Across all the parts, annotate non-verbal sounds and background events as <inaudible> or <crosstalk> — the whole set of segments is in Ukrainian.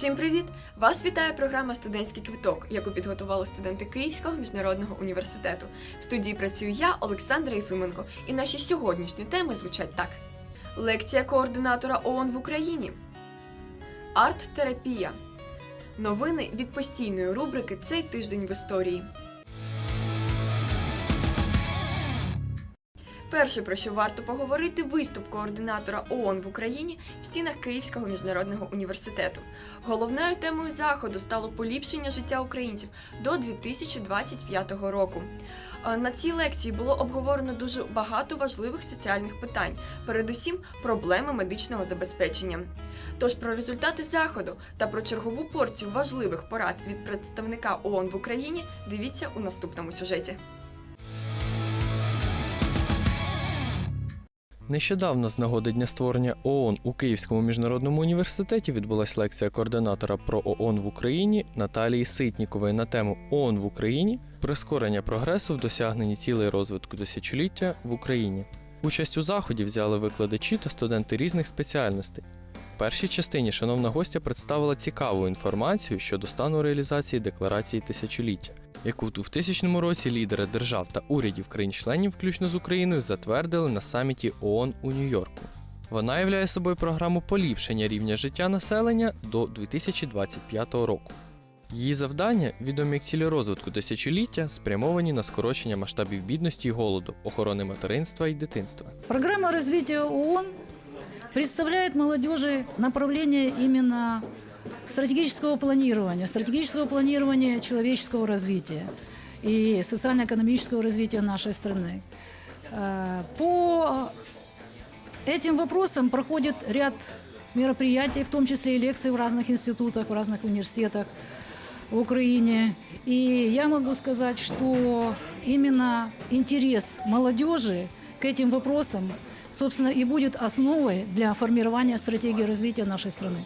Усім привіт! Вас вітає програма Студентський квиток, яку підготували студенти Київського міжнародного університету. В студії працюю я, Олександра Єфименко, і наші сьогоднішні теми звучать так: лекція координатора ООН в Україні, арт-терапія, новини від постійної рубрики Цей тиждень в історії. Перше, про що варто поговорити, виступ координатора ООН в Україні в стінах Київського міжнародного університету. Головною темою заходу стало поліпшення життя українців до 2025 року. Е, На цій лекції було обговорено дуже багато важливих соціальних питань, передусім проблеми медичного забезпечення. Тож про результати заходу та про чергову порцію важливих порад від представника ООН в Україні дивіться у наступному сюжеті. Нещодавно з нагоди дня створення ООН у Київському міжнародному університеті відбулася лекція координатора про ООН в Україні Наталії Ситнікової на тему ООН в Україні прискорення прогресу в досягненні цілей розвитку тисячоліття в Україні. Участь у заході взяли викладачі та студенти різних спеціальностей. В першій частині шановна гостя представила цікаву інформацію щодо стану реалізації декларації тисячоліття, яку у 2000 році лідери держав та урядів країн-членів, включно з Україною, затвердили на саміті ООН у Нью-Йорку. Вона являє собою програму поліпшення рівня життя населення до 2025 року. Її завдання, відомі як цілі розвитку тисячоліття, спрямовані на скорочення масштабів бідності і голоду, охорони материнства і дитинства. Программа развития ООН представляет молодежи направление именно стратегического планирования, стратегического планирования человеческого развития и социально-экономического развития нашей страны. Э, По этим вопросам проходит ряд мероприятий, в том числе и лекции в разных институтах, в разных университетах в Украине. И я могу сказать, что именно интерес молодежи к этим вопросам, собственно, и будет основой для формирования стратегии развития нашей страны.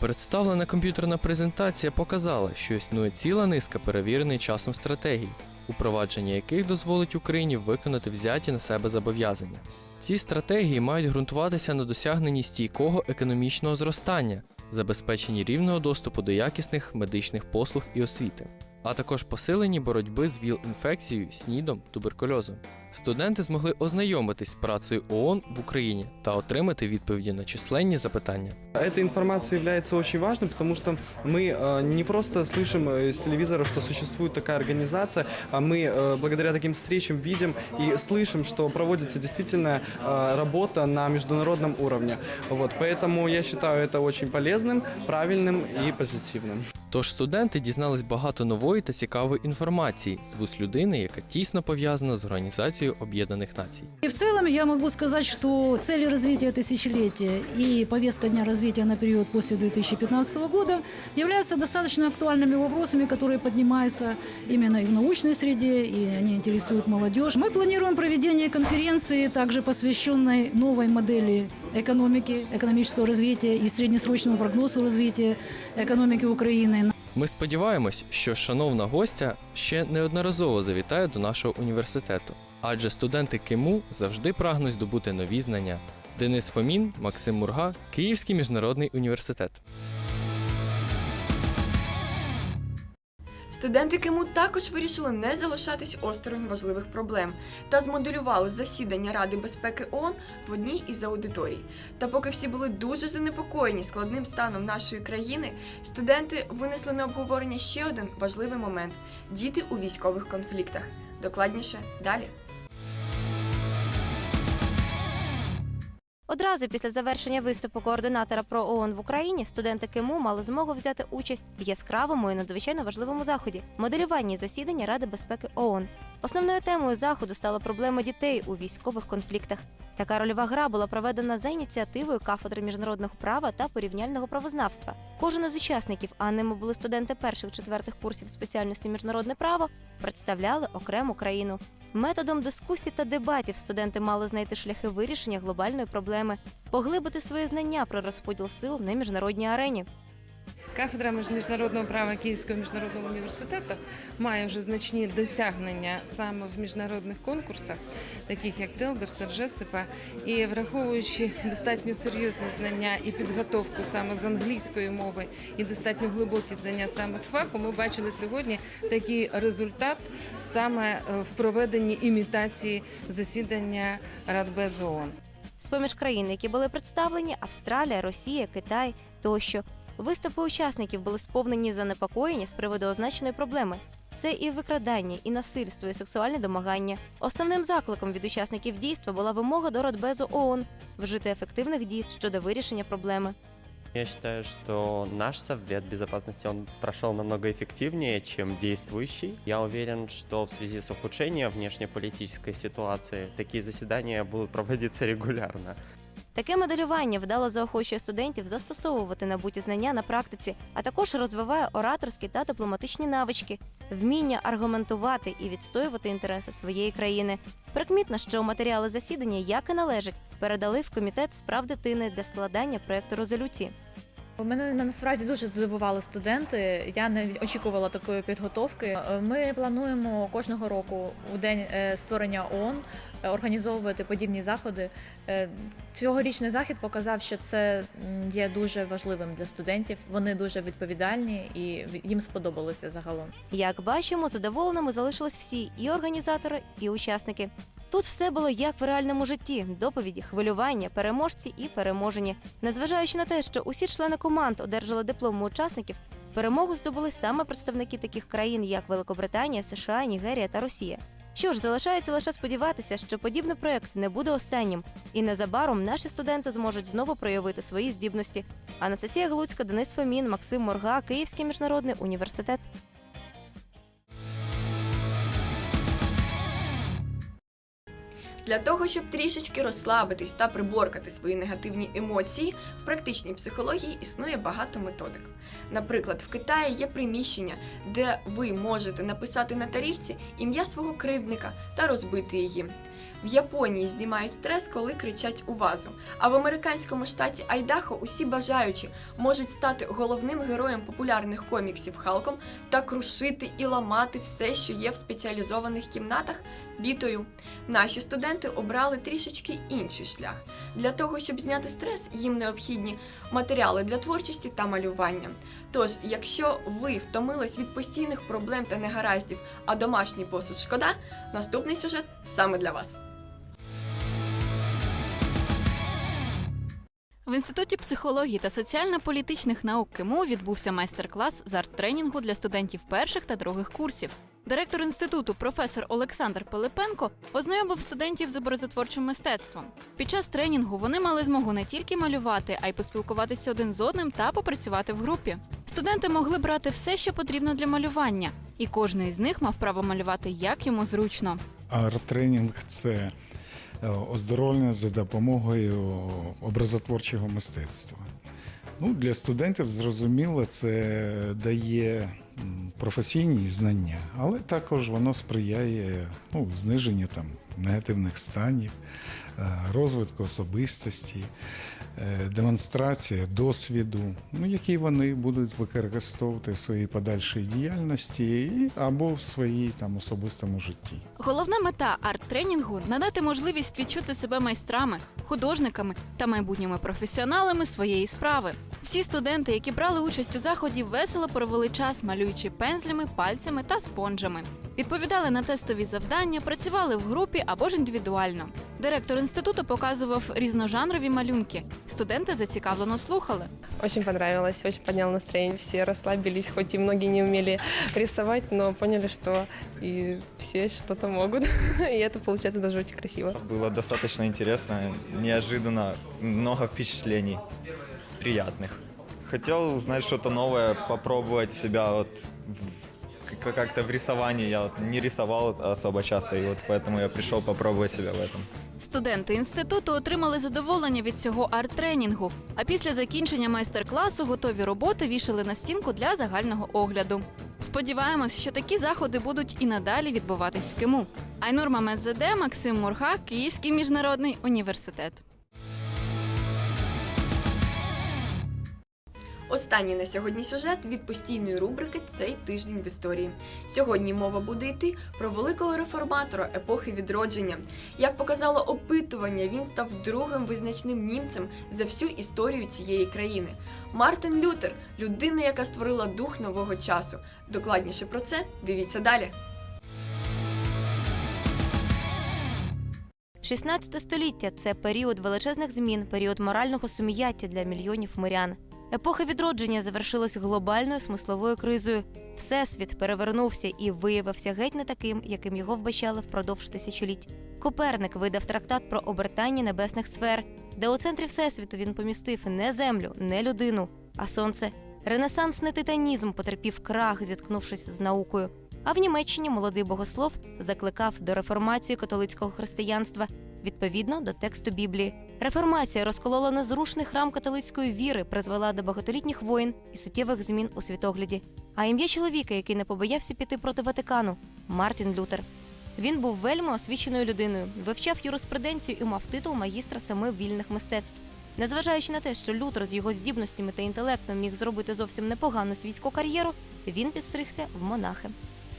Представлена комп'ютерна презентація показала, що існує ціла низка перевірених часом стратегій, упровадження яких дозволить Україні виконати взяті на себе зобов'язання. Ці стратегії мають ґрунтуватися на досягненні стійкого економічного зростання, забезпеченні рівного доступу до якісних медичних послуг і освіти, а також посиленні боротьби з ВІЛ-інфекцією, СНІДом, туберкульозом Студенти змогли ознайомитись з працею ООН в Україні та отримати відповіді на численні запитання. Эта информация является очень важной, потому что мы э, не просто слышим э, из телевизора, что существует такая организация, а мы э, благодаря таким встречам видим и слышим, что проводится действительно э, работа на международном уровне. Вот, поэтому я считаю это очень полезным, правильным и позитивным. Тож студенти дізнались багато нової та цікавої інформації з вуст людини, яка тісно пов'язана з Організацією Об'єднаних Націй. И в целом я могу сказать, что цели развития тысячелетия и повестка дня развития на период после 2015 года являются достаточно актуальными вопросами, которые поднимаются именно и в научной среде, и они интересуют молодежь. Мы планируем проведение конференции, также посвященной новой модели экономики, экономического развития и среднесрочному прогнозу развития экономики Украины. Ми сподіваємось, що шановна гостя ще неодноразово завітає до нашого університету, адже студенти КИМУ завжди прагнуть здобути нові знання. Денис Фомін, Максим Мурга, Київський міжнародний університет. Студенти КИМУ також вирішили не залишатись осторонь важливих проблем та змоделювали засідання Ради безпеки ООН в одній із аудиторій. Та поки всі були дуже занепокоєні складним станом нашої країни, студенти винесли на обговорення ще один важливий момент діти у військових конфліктах. Докладніше далі. Одразу після завершення виступу координатора про ООН в Україні студенти КИМУ мали змогу взяти участь в яскравому і надзвичайно важливому заході моделюванні засідання Ради безпеки ООН. Основною темою заходу стала проблема дітей у військових конфліктах. Така рольова гра була проведена за ініціативою кафедри міжнародного права та порівняльного правознавства. Кожен із учасників, а ними були студенти перших четвертих курсів спеціальності міжнародне право, представляли окрему країну. Методом дискусій та дебатів студенти мали знайти шляхи вирішення глобальної проблеми, поглибити свої знання про розподіл сил на міжнародній арені. Кафедра між- міжнародного права Київського міжнародного університету має вже значні досягнення саме в міжнародних конкурсах, таких як Телдер, Сержесипа. І враховуючи достатньо серйозні знання і підготовку саме з англійської мови, і достатньо глибокі знання саме з фаху, ми бачили сьогодні такий результат саме е, в проведенні імітації засідання Радбез ООН. З-поміж країн, які були представлені Австралія, Росія, Китай тощо. Виступи учасників були сповнені занепокоєння з приводу означеної проблеми. Це і викрадання, і насильство, і сексуальне домагання. Основним закликом від учасників дійства була вимога до Радбезу ООН вжити ефективних дій щодо вирішення проблеми. Я считаю, что наш Совет Безопасности прошел намного эффективнее, чем действующий. Я уверен, что в связи с ухудшением внешнеполитической ситуации такие заседания будут проводиться регулярно. Таке моделювання вдало заохочує студентів застосовувати набуті знання на практиці, а також розвиває ораторські та дипломатичні навички, вміння аргументувати і відстоювати інтереси своєї країни. Прикмітно, що матеріали засідання, як і належить, передали в комітет справ дитини для складання проекту резолюції. Мене насправді дуже здивували студенти. Я не очікувала такої підготовки. Ми плануємо кожного року у день е, створення ООН е, організовувати подібні заходи. Е, Цьогорічний захід показав, що це є дуже важливим для студентів. Вони дуже відповідальні і їм сподобалося загалом. Як бачимо, задоволеними залишились всі і організатори, і учасники. Тут все було як в реальному житті: доповіді, хвилювання, переможці і переможені. Незважаючи на те, що усі члени команд одержали дипломи учасників, перемогу здобули саме представники таких країн, як Великобританія, США, Нігерія та Росія. Що ж, залишається лише сподіватися, що подібний проект не буде останнім, і незабаром наші студенти зможуть знову проявити свої здібності. Анастасія Глуцька, Денис Фомін, Максим Морга, Київський міжнародний університет. Для того, щоб трішечки розслабитись та приборкати свої негативні емоції, в практичній психології існує багато методик. Наприклад, в Китаї є приміщення, де ви можете написати на тарілці ім'я свого кривдника та розбити її. В Японії знімають стрес, коли кричать у вазу. А в американському штаті Айдахо усі бажаючі можуть стати головним героєм популярних коміксів Халком та крушити і ламати все, що є в спеціалізованих кімнатах, бітою. Наші студенти обрали трішечки інший шлях. Для того, щоб зняти стрес, їм необхідні матеріали для творчості та малювання. Тож, якщо ви втомились від постійних проблем та негараздів, а домашній посуд шкода, наступний сюжет саме для вас. В інституті психології та соціально-політичних наук КИМУ відбувся майстер-клас з арт-тренінгу для студентів перших та других курсів. Директор інституту, професор Олександр Пилипенко, ознайомив студентів з образотворчим мистецтвом. Під час тренінгу вони мали змогу не тільки малювати, а й поспілкуватися один з одним та попрацювати в групі. Студенти могли брати все, що потрібно для малювання, і кожен із них мав право малювати як йому зручно. Арт-тренінг це е, оздоровлення за допомогою образотворчого мистецтва. Ну, для студентів зрозуміло, це дає професійні знання, але також воно сприяє ну, зниженню там, негативних станів, е, розвитку особистості, е, демонстрація досвіду, ну, який вони будуть використовувати в своїй подальшій діяльності або в своїй там особистому житті. Головна мета арт-тренінгу надати можливість відчути себе майстрами, художниками та майбутніми професіоналами своєї справи. Всі студенти, які брали участь у заході, весело провели час, малюючи пензлями, пальцями та спонжами. Відповідали на тестові завдання, працювали в групі або ж індивідуально. Директор інституту показував різножанрові малюнки. Студенти зацікавлено слухали. Очень понравилось, очень поднял настроение. Все расслабились, хоть и многие не умели рисовать, но поняли, что и все что-то могут. <laughs> И это получается даже очень красиво. Было достаточно интересно, неожиданно, много впечатлений приятных. Хотел узнать что-то новое, попробовать себя вот в- к- как-то в рисовании. Я вот не рисовал особо часто, и вот поэтому я пришел попробовать себя в этом. Студенти інституту отримали задоволення від цього арт-тренінгу. А після закінчення майстер-класу готові роботи вішали на стінку для загального огляду. Сподіваємось, що такі заходи будуть і надалі відбуватись в Киму. Айнур Мамедзаде, Максим Мурга, Київський міжнародний університет. Останній на сьогодні сюжет від постійної рубрики Цей тиждень в історії. Сьогодні мова буде йти про великого реформатора епохи відродження. Як показало опитування, він став другим визначним німцем за всю історію цієї країни. Мартин Лютер людина, яка створила дух нового часу. Докладніше про це дивіться далі. 16 століття це період величезних змін, період морального сум'яття для мільйонів мирян. Епоха відродження завершилась глобальною смисловою кризою. Всесвіт перевернувся і виявився геть не таким, яким його вбачали впродовж тисячоліть. Коперник видав трактат про обертання небесних сфер, де у центрі всесвіту він помістив не землю, не людину, а сонце. Ренесансний титанізм потерпів крах, зіткнувшись з наукою. А в Німеччині молодий богослов закликав до реформації католицького християнства відповідно до тексту Біблії. Реформація розколола незрушний храм католицької віри, призвела до багатолітніх воєн і суттєвих змін у світогляді. А ім'я чоловіка, який не побоявся піти проти Ватикану Мартін Лютер. Він був вельми освіченою людиною, вивчав юриспруденцію і мав титул магістра семи вільних мистецтв. Незважаючи на те, що Лютер з його здібностями та інтелектом міг зробити зовсім непогану світську кар'єру, він підстригся в монахи.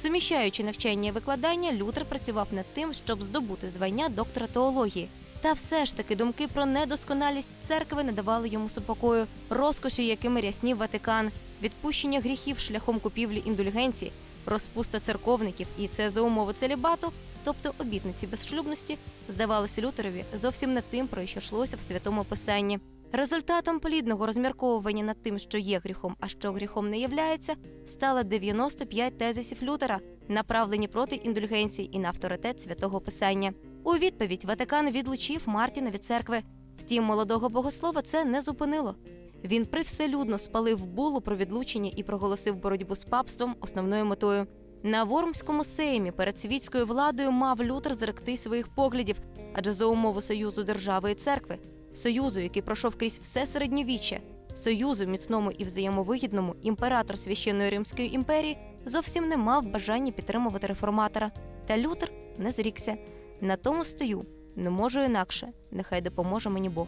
Суміщаючи навчання і викладання, Лютер працював над тим, щоб здобути звання доктора теології. Та все ж таки думки про недосконалість церкви не давали йому супокою, розкоші, якими ряснів Ватикан, відпущення гріхів шляхом купівлі індульгенції, розпуста церковників і це за умови целібату, тобто обітниці безшлюбності, здавалося Лютерові зовсім не тим, про що йшлося в святому писанні. Результатом плідного розмірковування над тим, що є гріхом, а що гріхом не являється, стало 95 тезисів Лютера, направлені проти індульгенцій і на авторитет святого писання. У відповідь Ватикан відлучив Мартіна від церкви. Втім, молодого богослова це не зупинило. Він привселюдно спалив булу про відлучення і проголосив боротьбу з папством основною метою. На Вормському сеймі перед світською владою мав Лютер зректи своїх поглядів, адже за умови союзу держави і церкви, союзу, який пройшов крізь все середньовіччя, союзу міцному і взаємовигідному, імператор священної Римської імперії зовсім не мав бажання підтримувати реформатора. Та Лютер не зрікся. На тому стою, не можу інакше. Нехай допоможе мені Бог.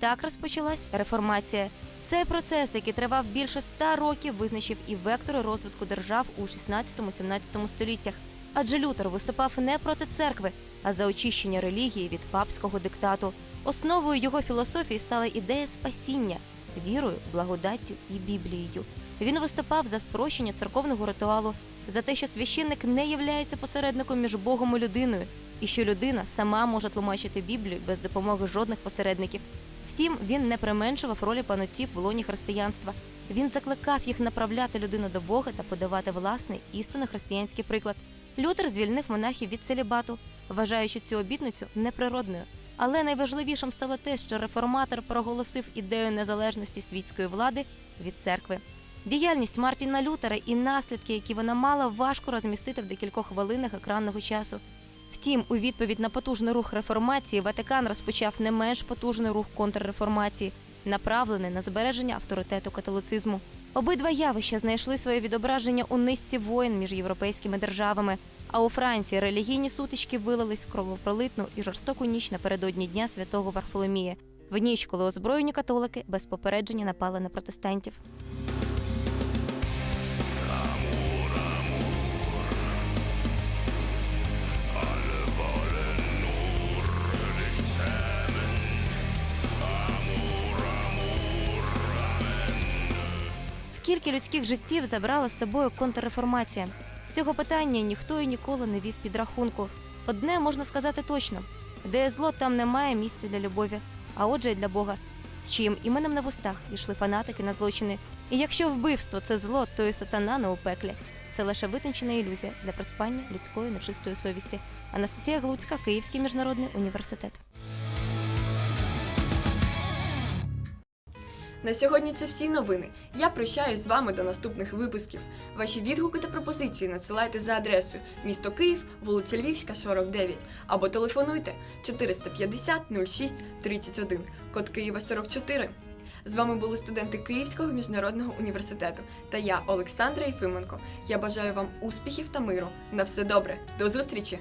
Так розпочалась реформація. Цей процес, який тривав більше ста років, визначив і вектори розвитку держав у 16-17 століттях. Адже Лютер виступав не проти церкви, а за очищення релігії від папського диктату. Основою його філософії стала ідея спасіння вірою, благодаттю і Біблією. Він виступав за спрощення церковного ритуалу, за те, що священник не являється посередником між Богом і людиною, і що людина сама може тлумачити Біблію без допомоги жодних посередників. Втім, він не применшував ролі панотців в лоні християнства. Він закликав їх направляти людину до Бога та подавати власний істинно християнський приклад. Лютер звільнив монахів від целібату, вважаючи цю обітницю неприродною. Але найважливішим стало те, що реформатор проголосив ідею незалежності світської влади від церкви. Діяльність Мартіна Лютера і наслідки, які вона мала, важко розмістити в декількох хвилинах екранного часу. Втім, у відповідь на потужний рух реформації Ватикан розпочав не менш потужний рух контрреформації, направлений на збереження авторитету католицизму. Обидва явища знайшли своє відображення у низці воєн між європейськими державами. А у Франції релігійні сутички вилились в кровопролитну і жорстоку ніч напередодні дня святого Варфоломія, в ніч, коли озброєні католики без попередження напали на протестантів. Скільки людських життів забрала з собою контрреформація? З цього питання ніхто і ніколи не вів підрахунку. Одне можна сказати точно: де є зло, там немає місця для любові, а отже, й для Бога, з чиїм іменем на вустах йшли фанатики на злочини. І якщо вбивство це зло, то і сатана не у. Це лише витончена ілюзія для проспання людської нечистої совісті. Анастасія Глуцька, Київський міжнародний університет. На сьогодні це всі новини. Я прощаюсь з вами до наступних випусків. Ваші відгуки та пропозиції надсилайте за адресою місто Київ, вулиця Львівська, 49 або телефонуйте 450 06 31, код Києва 44. З вами були студенти Київського міжнародного університету та я, Олександра Єфименко. Я бажаю вам успіхів та миру. На все добре. До зустрічі!